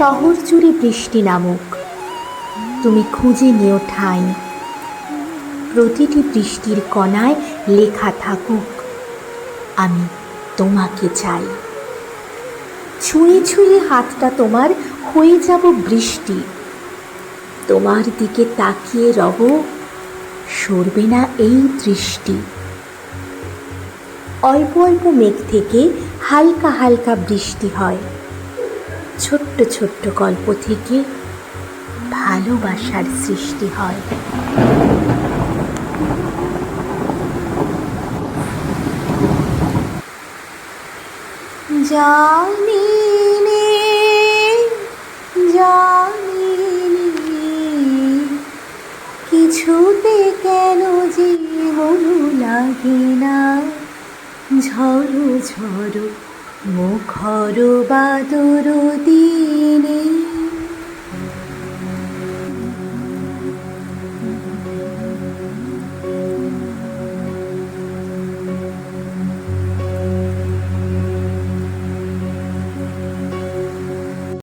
শহর জুড়ে বৃষ্টি নামুক। তুমি খুঁজে নিও ঠাঁই। প্রতিটি বৃষ্টির কণায় লেখা থাকুক, আমি তোমাকে চাই। ছুঁয়ে ছুঁয়ে হাতটা তোমার হয়ে যাব বৃষ্টি। তোমার দিকে তাকিয়ে রব, সরবে না এই দৃষ্টি। অল্প অল্প মেঘ থেকে হালকা হালকা বৃষ্টি হয়। ছোট্ট ছোট্ট গল্প থেকে ভালোবাসার সৃষ্টি হয়। জানি কিছুতে কেন যে লাগে না। ঝড়ো ঝড়ো মুখর দিনে